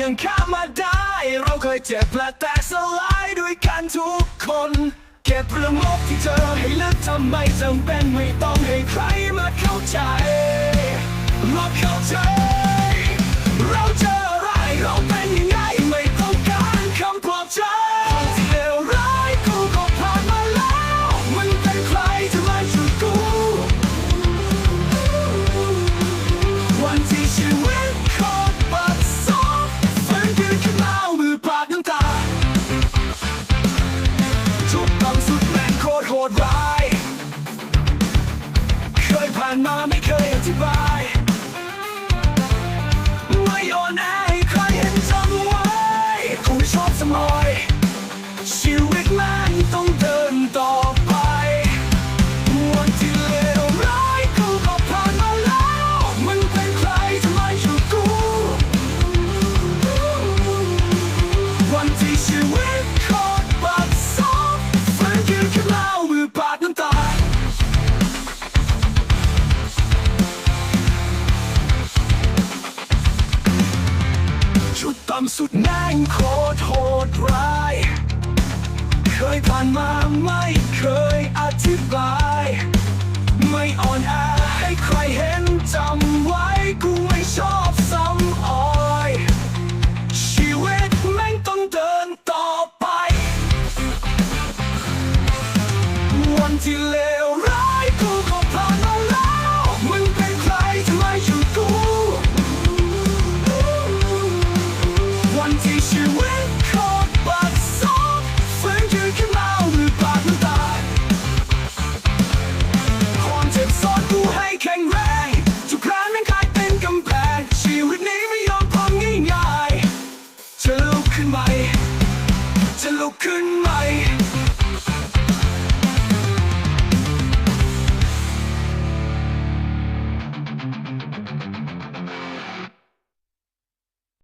ยังข้ามมาได้ เราเคยเจ็บและแตกสลายด้วยกันทุกคน เก็บเรื่องลบที่เธอให้ลึกทำไมจำเป็นไม่ต้องให้ใครมาเข้าใจ ดร้าย เคยผ่านมาไม่เคยอธิบาย ต่ำสุดแม่งโคตรโหดร้าย เคยผ่านมาไม่เคยอธิบาย ไม่อ่อนแอให้ใครเห็นจำไว้กูไม่ชอบซ้ำออย ชีวิตแม่งต้องเดินต่อไป วันที่เล ขึ้นใหม่ จะลุกขึ้นใหม่